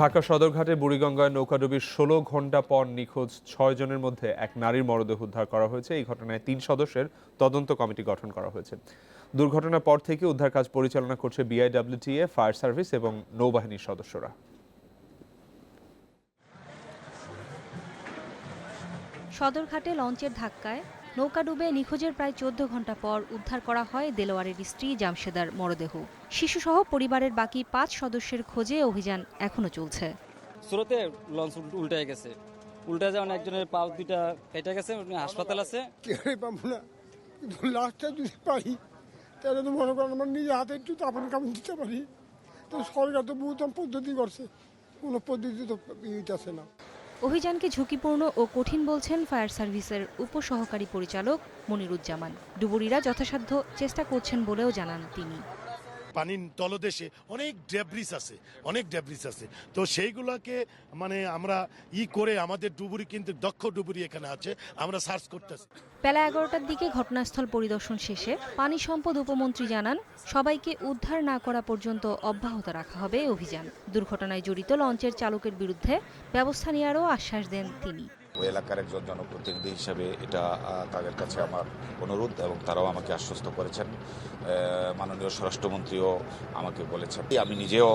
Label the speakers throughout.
Speaker 1: ঢাকা সদরঘাটে বুড়িগঙ্গায় নৌকাডুবির ষোলো ঘণ্টা পর নিখোঁজ ছয় জনের মধ্যে এক নারীর মরদেহ উদ্ধার করা হয়েছে। এই ঘটনায় তিন সদস্যের তদন্ত কমিটি গঠন করা হয়েছে। দুর্ঘটনার পর থেকে উদ্ধার কাজ পরিচালনা করছে বিআইডব্লিউটিএ ফায়ার সার্ভিস এবং নৌবাহিনীর সদস্যরা।
Speaker 2: সদরঘাটে লঞ্চের ধাক্কায় নৌকা ডুবে নিখোঁজের প্রায় চোদ্দ ঘণ্টা পর উদ্ধার করা হয় দেলোয়ারের স্ত্রী জামশেদার মরদেহ। শিশুসহ পরিবারের বাকি পাঁচ সদস্যের খোঁজে অভিযান এখনও চলছে।
Speaker 3: স্রোতে লঞ্চ উল্টে গেছে। উল্টে যাওয়ার একজনের পা দুইটা কেটে গেছে হাসপাতাল আছে।
Speaker 4: কেউই পাবো না। কিন্তু লাস্টটা যদি পাই তাহলে তো মনে করেন আমার নিজে হাতে একটু তাপন কাপড় দিতে পারি। তো সরকার তো বহুত পদ্ধতি করছে। কোনো পদ্ধতি তো ইটাছে না।
Speaker 2: অভিযানকে ঝুঁকিপূর্ণ ও কঠিন বলছেন ফায়ার সার্ভিসের উপসহকারী পরিচালক মনিরুজ্জামান। ডুবুরিরা যথাসাধ্য চেষ্টা করছেন বলেও জানান তিনি।
Speaker 5: পানির তলদেশে অনেক ডেব্রিস আছে, অনেক ডেব্রিস আছে। তো সেইগুলোকে মানে আমরা ই করে আমাদের ডুবুরি কিন্তু দক্ষ ডুবুরি এখানে আছে, আমরা সার্চ করতেছি।
Speaker 2: বেলা এগারোটার দিকে ঘটনাস্থল পরিদর্শন শেষে পানি সম্পদ উপমন্ত্রী জানান, সবাইকে উদ্ধার না করা পর্যন্ত অব্যাহত রাখা হবে অভিযান। দুর্ঘটনায় জড়িত লঞ্চের চালকের বিরুদ্ধে ব্যবস্থা নেওয়ারও আশ্বাস দেন তিনি।
Speaker 6: ওই এলাকার একজন জনপ্রতিনিধি হিসেবে এটা তাদের কাছে আমার অনুরোধ এবং তারাও আমাকে আশ্বস্ত করেছেন। মাননীয় স্বরাষ্ট্রমন্ত্রীও আমাকে বলেছেন। আমি নিজেও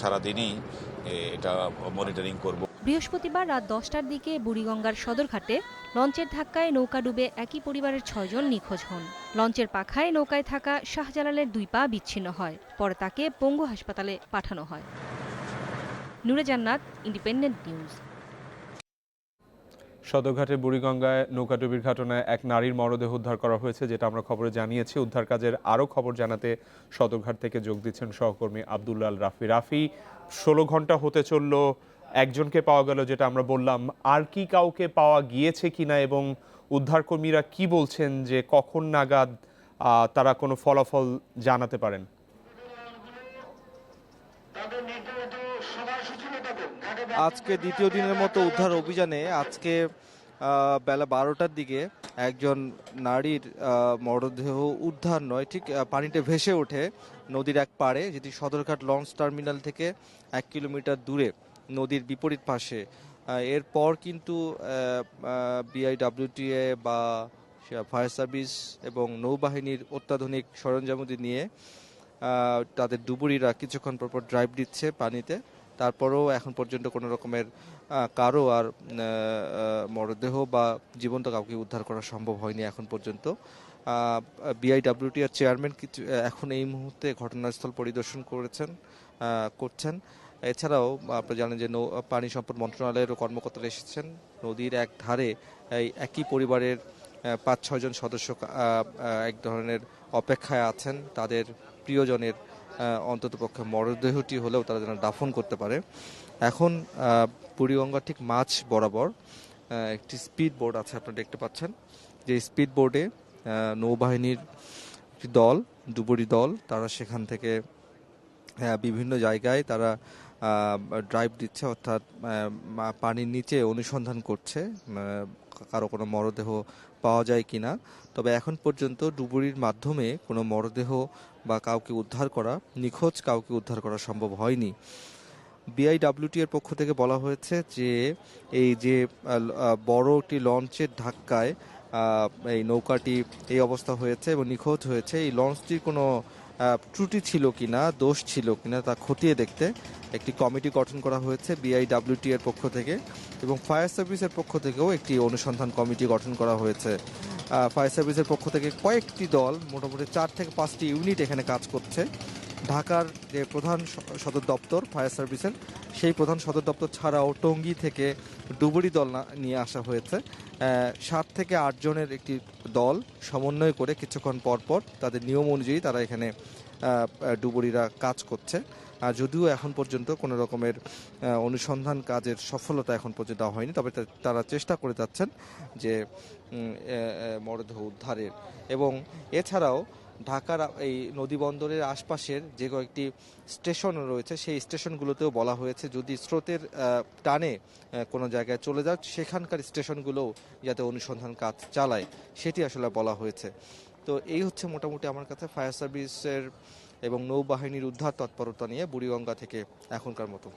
Speaker 6: সারাদিনই এটা মনিটরিং করব।
Speaker 2: বৃহস্পতিবার রাত দশটার দিকে বুড়িগঙ্গার সদরঘাটে লঞ্চের ধাক্কায় নৌকা ডুবে একই পরিবারের ছয়জন নিখোঁজ হন। লঞ্চের পাখায় নৌকায় থাকা শাহজালালের দুই পা বিচ্ছিন্ন হয়, পরে তাকে পঙ্গু হাসপাতালে পাঠানো হয়। নুরে জান্নাত ইন্ডিপেন্ডেন্ট নিউজ
Speaker 1: সদরঘাটে বুড়িগঙ্গায় নৌকাডুবির ঘটনায় এক নারীর মরদেহ উদ্ধার করা হয়েছে, যেটা আমরা খবরে জানিয়েছি। উদ্ধার কাজের আরও খবর জানাতে সদরঘাট থেকে যোগ দিচ্ছেন সহকর্মী আবদুল্লাল রাফি। রাফি, ষোলো ঘণ্টা হতে চলল, একজনকে পাওয়া গেল যেটা আমরা বললাম। আর কি কাউকে পাওয়া গিয়েছে কিনা এবং উদ্ধারকর্মীরা কি বলছেন যে কখন নাগাদ তারা কোনো ফলাফল জানাতে পারেন?
Speaker 7: আজকে দ্বিতীয় দিনের মতো উদ্ধার অভিযানে আজকে বেলা বারোটার দিকে একজন নারীর মরদেহ উদ্ধার নয়, ঠিক পানিতে ভেসে ওঠে নদীর এক পাড়ে, যেটি সদরঘাট লঞ্চ টার্মিনাল থেকে এক কিলোমিটার দূরে, নদীর বিপরীত পাশে। এরপর কিন্তু বিআইডব্লিউটিএ বা ফায়ার সার্ভিস এবং নৌবাহিনীর অত্যাধুনিক সরঞ্জামাদি নিয়ে তাদের ডুবুরিরা কিছুক্ষণ পর পর ড্রাইভ দিচ্ছে পানিতে। তারপরেও এখন পর্যন্ত কোনো রকমের কারও আর মরদেহ বা জীবন্ত কাউকে উদ্ধার করা সম্ভব হয়নি এখন পর্যন্ত। বিআইডব্লিউটি এর চেয়ারম্যান কিছু এখন এই মুহূর্তে ঘটনাস্থল পরিদর্শন করেছেন করছেন। এছাড়াও আপনারা জানেন যে পানি সম্পদ মন্ত্রণালয়েরও কর্মকর্তারা এসেছেন। নদীর এক ধারে এই একই পরিবারের পাঁচ ছয়জন সদস্য এক ধরনের অপেক্ষায় আছেন। তাদের প্রিয়জনের অন্তত পক্ষে মরদেহটি হলেও তারা যেন দাফন করতে পারে। এখন বুড়িগঙ্গার ঠিক মাছ বরাবর একটি স্পিড বোর্ড আছে আপনারা দেখতে পাচ্ছেন। যে স্পিড বোর্ডে নৌবাহিনীর একটি দল, ডুবুরি দল, তারা সেখান থেকে বিভিন্ন জায়গায় তারা ড্রাইভ দিচ্ছে, অর্থাৎ পানির নিচে অনুসন্ধান করছে কারও কোনো মরদেহ পাওয়া যায় কিনা, তবে এখন পর্যন্ত ডুবুরির মাধ্যমে কোনো মরদেহ বা কাউকে উদ্ধার করা, নিখোঁজ কাউকে উদ্ধার করা সম্ভব হয়নি। বিআইডব্লিউটি এর পক্ষ থেকে বলা হয়েছে যে, এই যে বড় একটি লঞ্চের ধাক্কায় এই নৌকাটি এই অবস্থা হয়েছে এবং নিখোঁজ হয়েছে। এই লঞ্চটির কোনো ত্রুটি ছিল কিনা, দোষ ছিল কিনা তা খতিয়ে দেখতে একটি কমিটি গঠন করা হয়েছে বিআইডব্লিউটি এর পক্ষ থেকে এবং ফায়ার সার্ভিসের পক্ষ থেকেও একটি অনুসন্ধান কমিটি গঠন করা হয়েছে। ফায়ার সার্ভিসের পক্ষ থেকে কয়েকটি দল, মোটামুটি চার থেকে পাঁচটি ইউনিট এখানে কাজ করছে। ঢাকার যে প্রধান সদর দপ্তর ফায়ার সার্ভিসের সেই প্রধান সদর দপ্তর ছাড়াও টঙ্গী থেকে ডুবুরি দল নিয়ে আসা হয়েছে। সাত থেকে আট জনের একটি দল সমন্বয় করে কিছুক্ষণ পর পর তাদের নিয়ম অনুযায়ী তারা এখানে ডুবুরিরা কাজ করছে। আর যদিও এখন পর্যন্ত কোনো রকমের অনুসন্ধান কাজের সফলতা এখন পর্যন্ত হয়নি, তবে তারা চেষ্টা করে যাচ্ছেন যে মরদেহ উদ্ধারের। এবং এছাড়াও ঢাকার এই নদী বন্দরের আশপাশের যে কয়েকটি স্টেশন রয়েছে, সেই স্টেশনগুলোতেও বলা হয়েছে, যদি স্রোতের টানে কোনো জায়গায় চলে যায় সেখানকার স্টেশনগুলোও যাতে অনুসন্ধান কাজ চালায়, সেটি আসলে বলা হয়েছে। তো এই হচ্ছে মোটামুটি আমার কাছে ফায়ার সার্ভিসের এবং নৌবাহিনীর উদ্ধার তৎপরতা নিয়ে বুড়িগঙ্গা থেকে এখনকার মতো।